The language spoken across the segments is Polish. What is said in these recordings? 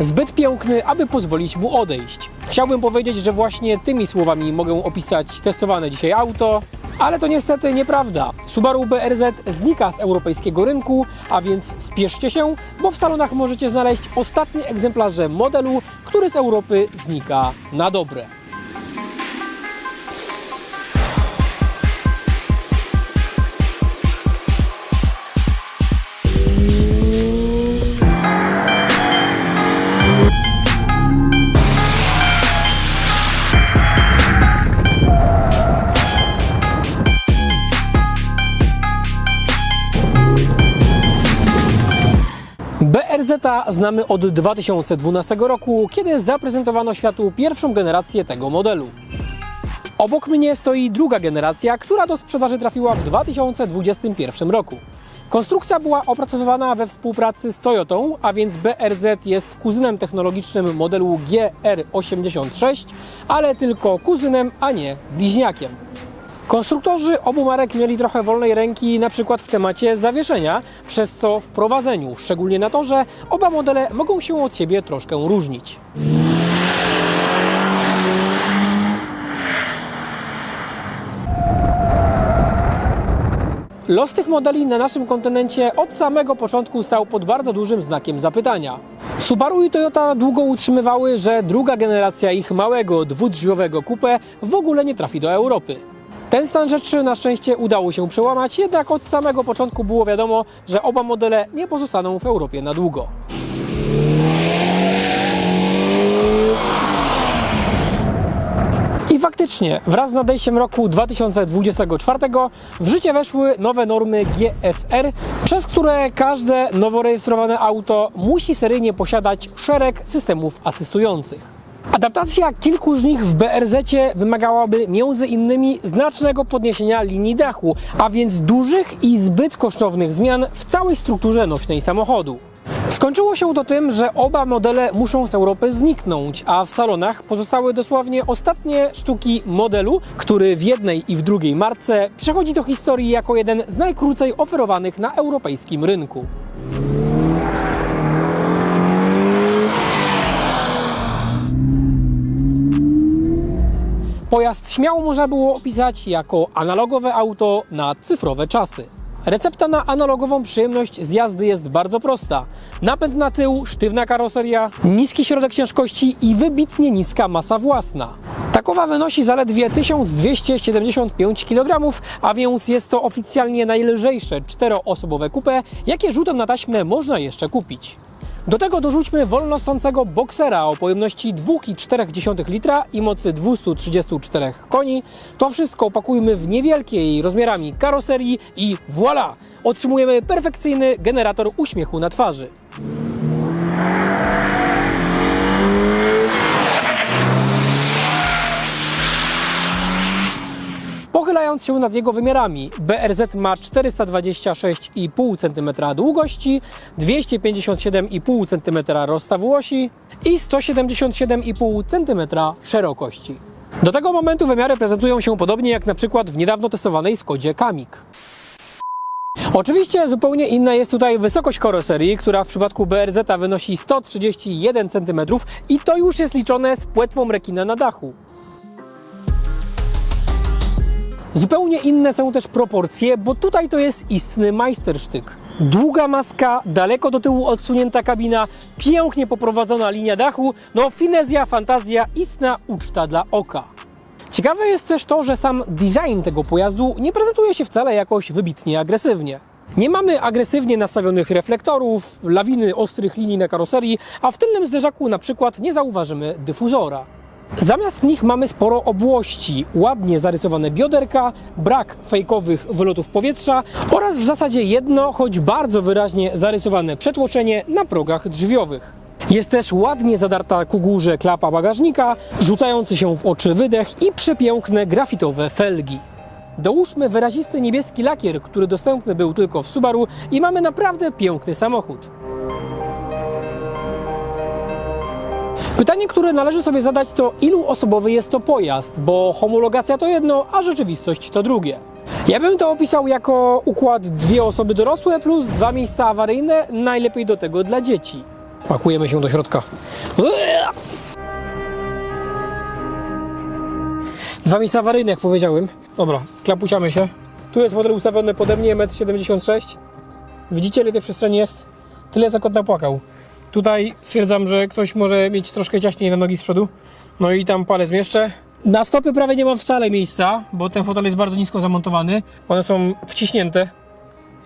Zbyt piękny, aby pozwolić mu odejść. Chciałbym powiedzieć, że właśnie tymi słowami mogę opisać testowane dzisiaj auto, ale to niestety nieprawda. Subaru BRZ znika z europejskiego rynku, a więc spieszcie się, bo w salonach możecie znaleźć ostatnie egzemplarze modelu, który z Europy znika na dobre. Znamy od 2012 roku, kiedy zaprezentowano światu pierwszą generację tego modelu. Obok mnie stoi druga generacja, która do sprzedaży trafiła w 2021 roku. Konstrukcja była opracowywana we współpracy z Toyotą, a więc BRZ jest kuzynem technologicznym modelu GR86, ale tylko kuzynem, a nie bliźniakiem. Konstruktorzy obu marek mieli trochę wolnej ręki, na przykład w temacie zawieszenia, przez co w prowadzeniu, szczególnie na torze, oba modele mogą się od siebie troszkę różnić. Los tych modeli na naszym kontynencie od samego początku stał pod bardzo dużym znakiem zapytania. Subaru i Toyota długo utrzymywały, że druga generacja ich małego dwudrzwiowego coupe w ogóle nie trafi do Europy. Ten stan rzeczy na szczęście udało się przełamać, jednak od samego początku było wiadomo, że oba modele nie pozostaną w Europie na długo. I faktycznie, wraz z nadejściem roku 2024 w życie weszły nowe normy GSR, przez które każde nowo rejestrowane auto musi seryjnie posiadać szereg systemów asystujących. Adaptacja kilku z nich w BRZ wymagałaby między innymi znacznego podniesienia linii dachu, a więc dużych i zbyt kosztownych zmian w całej strukturze nośnej samochodu. Skończyło się to tym, że oba modele muszą z Europy zniknąć, a w salonach pozostały dosłownie ostatnie sztuki modelu, który w jednej i w drugiej marce przechodzi do historii jako jeden z najkrócej oferowanych na europejskim rynku. Pojazd śmiało można było opisać jako analogowe auto na cyfrowe czasy. Recepta na analogową przyjemność z jazdy jest bardzo prosta. Napęd na tył, sztywna karoseria, niski środek ciężkości i wybitnie niska masa własna. Takowa wynosi zaledwie 1275 kg, a więc jest to oficjalnie najlżejsze czteroosobowe coupe, jakie rzutem na taśmę można jeszcze kupić. Do tego dorzućmy wolnosącego boksera o pojemności 2,4 litra i mocy 234 koni. To wszystko opakujmy w niewielkiej rozmiarami karoserii i voilà! Otrzymujemy perfekcyjny generator uśmiechu na twarzy. Pochylając się nad jego wymiarami, BRZ ma 426,5 cm długości, 257,5 cm rozstawu osi i 177,5 cm szerokości. Do tego momentu wymiary prezentują się podobnie jak na przykład w niedawno testowanej Skodzie Kamik. Oczywiście zupełnie inna jest tutaj wysokość karoserii, która w przypadku BRZ wynosi 131 cm i to już jest liczone z płetwą rekina na dachu. Zupełnie inne są też proporcje, bo tutaj to jest istny majstersztyk. Długa maska, daleko do tyłu odsunięta kabina, pięknie poprowadzona linia dachu, no finezja, fantazja, istna uczta dla oka. Ciekawe jest też to, że sam design tego pojazdu nie prezentuje się wcale jakoś wybitnie agresywnie. Nie mamy agresywnie nastawionych reflektorów, lawiny ostrych linii na karoserii, a w tylnym zderzaku na przykład nie zauważymy dyfuzora. Zamiast nich mamy sporo obłości, ładnie zarysowane bioderka, brak fejkowych wylotów powietrza oraz w zasadzie jedno, choć bardzo wyraźnie zarysowane przetłoczenie na progach drzwiowych. Jest też ładnie zadarta ku górze klapa bagażnika, rzucający się w oczy wydech i przepiękne grafitowe felgi. Dołóżmy wyrazisty niebieski lakier, który dostępny był tylko w Subaru i mamy naprawdę piękny samochód. Pytanie, które należy sobie zadać to ilu osobowy jest to pojazd, bo homologacja to jedno, a rzeczywistość to drugie. Ja bym to opisał jako układ dwie osoby dorosłe plus dwa miejsca awaryjne, najlepiej do tego dla dzieci. Pakujemy się do środka. Dwa miejsca awaryjne, jak powiedziałem. Dobra, klapuciamy się. Tu jest fotel ustawiony pode mnie, 1,76 m. Widzicie, ile tej przestrzeni jest? Tyle, co kot napłakał. Tutaj stwierdzam, że ktoś może mieć troszkę ciaśniej na nogi z przodu. No i tam palec zmieszczę. Na stopy prawie nie mam wcale miejsca, bo ten fotel jest bardzo nisko zamontowany. One są wciśnięte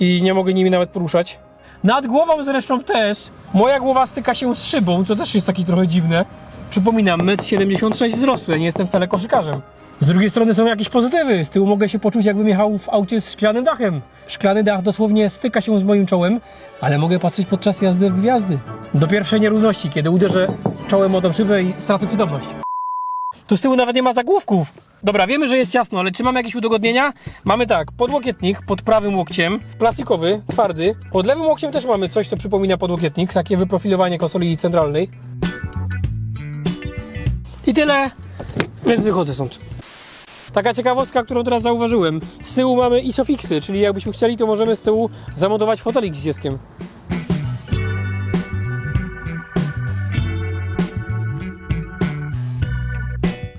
i nie mogę nimi nawet poruszać. Nad głową zresztą też. Moja głowa styka się z szybą, co też jest taki trochę dziwne. Przypominam, 1,76 m wzrostu, ja nie jestem wcale koszykarzem. Z drugiej strony są jakieś pozytywy. Z tyłu mogę się poczuć, jakbym jechał w aucie z szklanym dachem. Szklany dach dosłownie styka się z moim czołem, ale mogę patrzeć podczas jazdy w gwiazdy. Do pierwszej nierówności, kiedy uderzę czołem o tą szybę i stracę przytomność. Tu z tyłu nawet nie ma zagłówków. Dobra, wiemy, że jest ciasno, ale czy mamy jakieś udogodnienia? Mamy tak, podłokietnik pod prawym łokciem, plastikowy, twardy. Pod lewym łokciem też mamy coś, co przypomina podłokietnik, takie wyprofilowanie konsoli centralnej. I tyle, więc wychodzę stąd. Taka ciekawostka, którą teraz zauważyłem. Z tyłu mamy isofixy, czyli jakbyśmy chcieli, to możemy z tyłu zamontować fotelik z dzieckiem.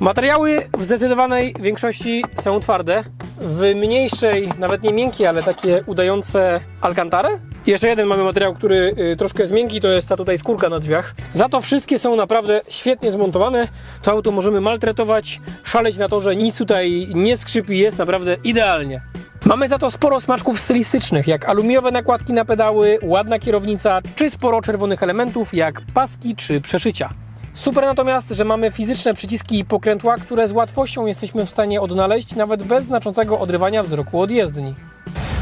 Materiały w zdecydowanej większości są twarde. W mniejszej, nawet nie miękkiej, ale takie udające alcantarę. I Jeszcze jeden mamy materiał, który y, troszkę jest miękki, to jest ta tutaj skórka na drzwiach. Za to wszystkie są naprawdę świetnie zmontowane. To auto możemy maltretować, szaleć na to, że nic tutaj nie skrzypi, jest naprawdę idealnie. Mamy za to sporo smaczków stylistycznych, jak aluminiowe nakładki na pedały, ładna kierownica, czy sporo czerwonych elementów, jak paski czy przeszycia. Super natomiast, że mamy fizyczne przyciski i pokrętła, które z łatwością jesteśmy w stanie odnaleźć, nawet bez znaczącego odrywania wzroku od jezdni.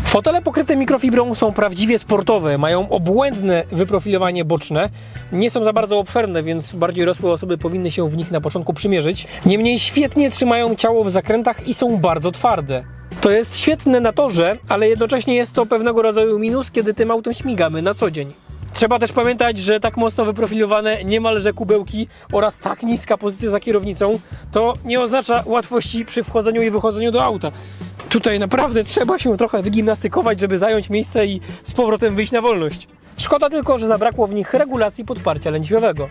Fotele pokryte mikrofibrą są prawdziwie sportowe, mają obłędne wyprofilowanie boczne, nie są za bardzo obszerne, więc bardziej rosłe osoby powinny się w nich na początku przymierzyć. Niemniej świetnie trzymają ciało w zakrętach i są bardzo twarde. To jest świetne na torze, ale jednocześnie jest to pewnego rodzaju minus, kiedy tym autem śmigamy na co dzień. Trzeba też pamiętać, że tak mocno wyprofilowane niemalże kubełki oraz tak niska pozycja za kierownicą to nie oznacza łatwości przy wchodzeniu i wychodzeniu do auta. Tutaj naprawdę trzeba się trochę wygimnastykować, żeby zająć miejsce i z powrotem wyjść na wolność. Szkoda tylko, że zabrakło w nich regulacji podparcia lędźwiowego.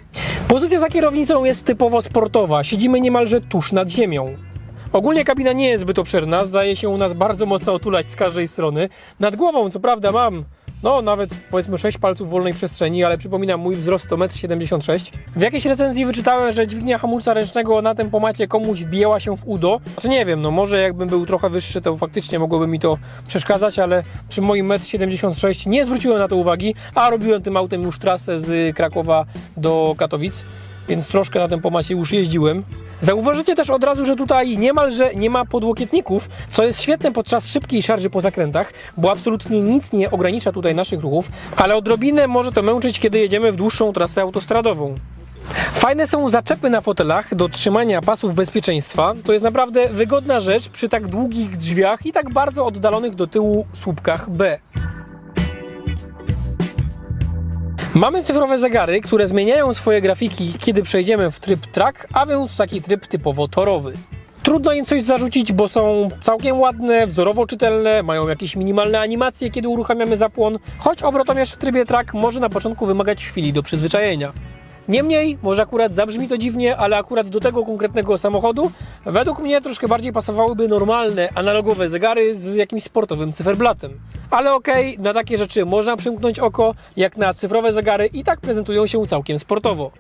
Pozycja za kierownicą jest typowo sportowa, siedzimy niemalże tuż nad ziemią. Ogólnie kabina nie jest zbyt obszerna, zdaje się u nas bardzo mocno otulać z każdej strony. Nad głową co prawda mam, no nawet powiedzmy 6 palców wolnej przestrzeni, ale przypominam mój wzrost to 1,76 m. W jakiejś recenzji wyczytałem, że dźwignia hamulca ręcznego na tempomacie komuś wbijała się w udo. Znaczy nie wiem, no może jakbym był trochę wyższy, to faktycznie mogłoby mi to przeszkadzać, ale przy moim 1,76 m nie zwróciłem na to uwagi, a robiłem tym autem już trasę z Krakowa do Katowic więc troszkę na tym pomacie już jeździłem. Zauważycie też od razu, że tutaj niemalże nie ma podłokietników, co jest świetne podczas szybkiej szarży po zakrętach, bo absolutnie nic nie ogranicza tutaj naszych ruchów, ale odrobinę może to męczyć, kiedy jedziemy w dłuższą trasę autostradową. Fajne są zaczepy na fotelach do trzymania pasów bezpieczeństwa. To jest naprawdę wygodna rzecz przy tak długich drzwiach i tak bardzo oddalonych do tyłu słupkach B. Mamy cyfrowe zegary, które zmieniają swoje grafiki, kiedy przejdziemy w tryb track, a więc taki tryb typowo torowy. Trudno im coś zarzucić, bo są całkiem ładne, wzorowo czytelne, mają jakieś minimalne animacje, kiedy uruchamiamy zapłon, choć obrotomierz w trybie track może na początku wymagać chwili do przyzwyczajenia. Niemniej, może akurat zabrzmi to dziwnie, ale akurat do tego konkretnego samochodu według mnie troszkę bardziej pasowałyby normalne analogowe zegary z jakimś sportowym cyferblatem. Ale okej, na takie rzeczy można przymknąć oko, jak na cyfrowe zegary i tak prezentują się całkiem sportowo.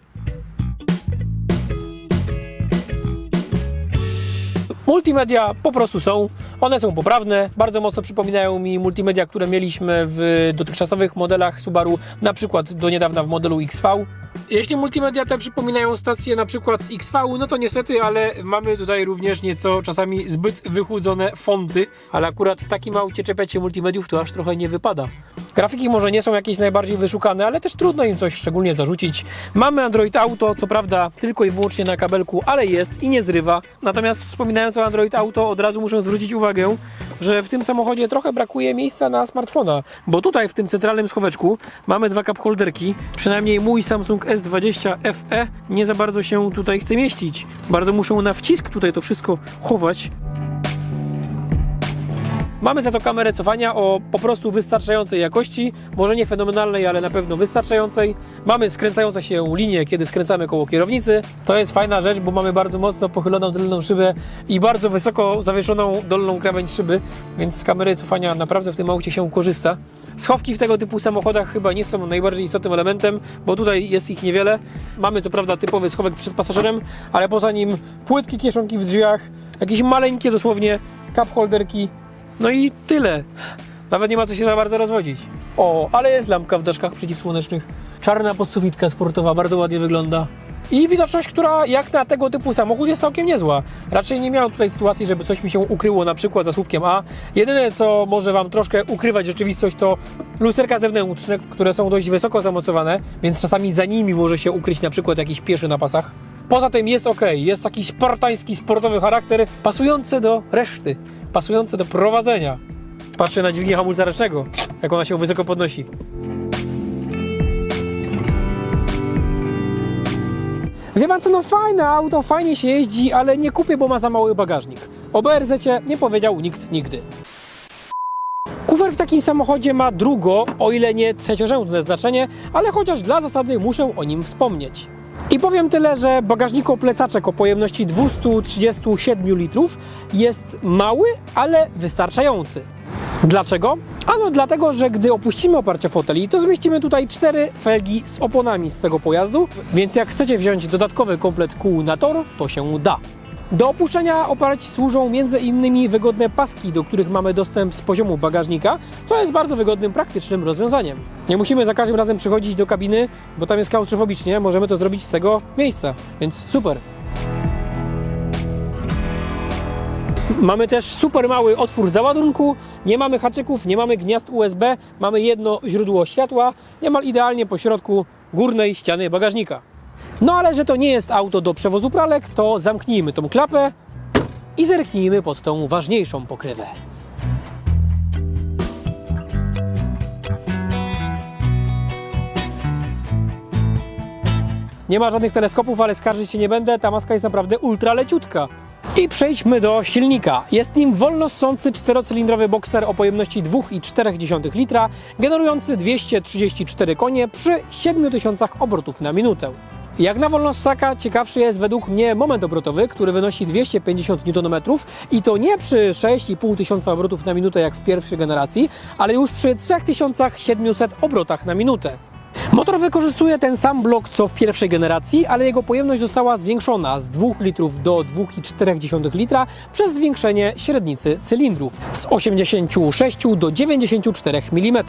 Multimedia po prostu są, one są poprawne, bardzo mocno przypominają mi multimedia, które mieliśmy w dotychczasowych modelach Subaru, na przykład do niedawna w modelu XV. Jeśli multimedia te przypominają stacje na przykład z XV, no to niestety, ale mamy tutaj również nieco czasami zbyt wychłudzone fonty, ale akurat w takim aucie czepiacie multimediów to aż trochę nie wypada. Grafiki może nie są jakieś najbardziej wyszukane, ale też trudno im coś szczególnie zarzucić. Mamy Android Auto, co prawda tylko i wyłącznie na kabelku, ale jest i nie zrywa. Natomiast wspominając o Android Auto, od razu muszę zwrócić uwagę, że w tym samochodzie trochę brakuje miejsca na smartfona, bo tutaj w tym centralnym schoweczku mamy dwa cup holderki, przynajmniej mój Samsung S20 FE nie za bardzo się tutaj chce mieścić. Bardzo muszę na wcisk tutaj to wszystko chować. Mamy za to kamerę cofania o po prostu wystarczającej jakości, może nie fenomenalnej, ale na pewno wystarczającej. Mamy skręcające się linie, kiedy skręcamy koło kierownicy. To jest fajna rzecz, bo mamy bardzo mocno pochyloną tylną szybę i bardzo wysoko zawieszoną dolną krawędź szyby, więc z kamery cofania naprawdę w tym aucie się korzysta. Schowki w tego typu samochodach chyba nie są najbardziej istotnym elementem, bo tutaj jest ich niewiele. Mamy co prawda typowy schowek przed pasażerem, ale poza nim płytkie kieszonki w drzwiach, jakieś maleńkie dosłownie cup holderki, no i tyle. Nawet nie ma co się za bardzo rozwodzić. O, ale jest lampka w daszkach przeciwsłonecznych. Czarna podsuwitka sportowa, bardzo ładnie wygląda. I widoczność, która jak na tego typu samochód jest całkiem niezła. Raczej nie miałem tutaj sytuacji, żeby coś mi się ukryło na przykład za słupkiem A. Jedyne co może Wam troszkę ukrywać rzeczywistość to lusterka zewnętrzne, które są dość wysoko zamocowane, więc czasami za nimi może się ukryć na przykład jakiś pieszy na pasach. Poza tym jest ok, jest taki spartański, sportowy charakter, pasujący do reszty, pasujący do prowadzenia. Patrzę na dźwignię hamulca ręcznego, jak ona się wysoko podnosi. Wie pan co, no fajne auto, fajnie się jeździ, ale nie kupię, bo ma za mały bagażnik. O BRZ nie powiedział nikt nigdy. Kufer w takim samochodzie ma drugo, o ile nie trzeciorzędne znaczenie, ale chociaż dla zasady muszę o nim wspomnieć. I powiem tyle, że bagażniko plecaczek o pojemności 237 litrów jest mały, ale wystarczający. Dlaczego? Ano dlatego, że gdy opuścimy oparcie foteli, to zmieścimy tutaj cztery felgi z oponami z tego pojazdu, więc jak chcecie wziąć dodatkowy komplet kół na tor, to się da. Do opuszczenia oparć służą innymi wygodne paski, do których mamy dostęp z poziomu bagażnika, co jest bardzo wygodnym, praktycznym rozwiązaniem. Nie musimy za każdym razem przychodzić do kabiny, bo tam jest klaustrofobicznie, możemy to zrobić z tego miejsca, więc super. Mamy też super mały otwór załadunku, nie mamy haczyków, nie mamy gniazd USB, mamy jedno źródło światła, niemal idealnie po środku górnej ściany bagażnika. No ale że to nie jest auto do przewozu pralek, to zamknijmy tą klapę i zerknijmy pod tą ważniejszą pokrywę. Nie ma żadnych teleskopów, ale skarżyć się nie będę, ta maska jest naprawdę ultra leciutka. I przejdźmy do silnika. Jest nim wolno ssący czterocylindrowy bokser o pojemności 2,4 litra, generujący 234 konie przy 7000 obrotów na minutę. Jak na wolnossaka, ciekawszy jest według mnie moment obrotowy, który wynosi 250 Nm i to nie przy 6,5 tysiąca obrotów na minutę jak w pierwszej generacji, ale już przy 3700 obrotach na minutę. Motor wykorzystuje ten sam blok co w pierwszej generacji, ale jego pojemność została zwiększona z 2 litrów do 2,4 litra przez zwiększenie średnicy cylindrów z 86 do 94 mm.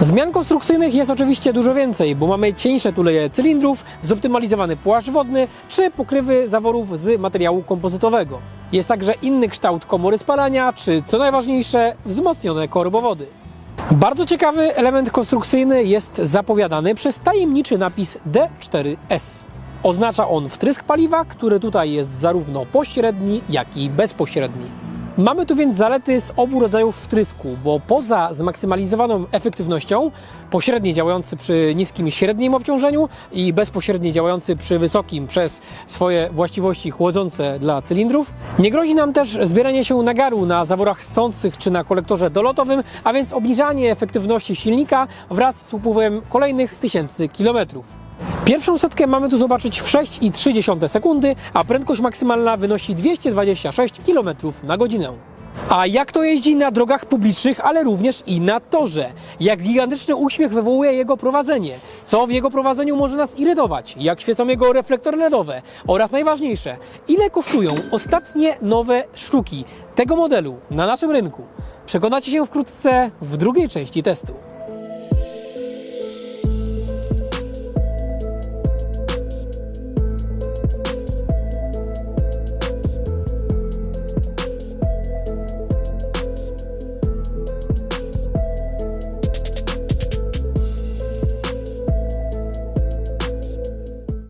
Zmian konstrukcyjnych jest oczywiście dużo więcej, bo mamy cieńsze tuleje cylindrów, zoptymalizowany płaszcz wodny czy pokrywy zaworów z materiału kompozytowego. Jest także inny kształt komory spalania, czy co najważniejsze, wzmocnione korbowody. Bardzo ciekawy element konstrukcyjny jest zapowiadany przez tajemniczy napis D4S. Oznacza on wtrysk paliwa, który tutaj jest zarówno pośredni, jak i bezpośredni. Mamy tu więc zalety z obu rodzajów wtrysku, bo poza zmaksymalizowaną efektywnością, pośredni działający przy niskim i średnim obciążeniu i bezpośredni działający przy wysokim przez swoje właściwości chłodzące dla cylindrów, nie grozi nam też zbieranie się nagaru na zaworach ssących czy na kolektorze dolotowym, a więc obniżanie efektywności silnika wraz z upływem kolejnych tysięcy kilometrów. Pierwszą setkę mamy tu zobaczyć w 6,3 sekundy, a prędkość maksymalna wynosi 226 km na godzinę. A jak to jeździ na drogach publicznych, ale również i na torze? Jak gigantyczny uśmiech wywołuje jego prowadzenie? Co w jego prowadzeniu może nas irytować? Jak świecą jego reflektory LEDowe? Oraz najważniejsze, ile kosztują ostatnie nowe sztuki tego modelu na naszym rynku? Przekonacie się wkrótce w drugiej części testu.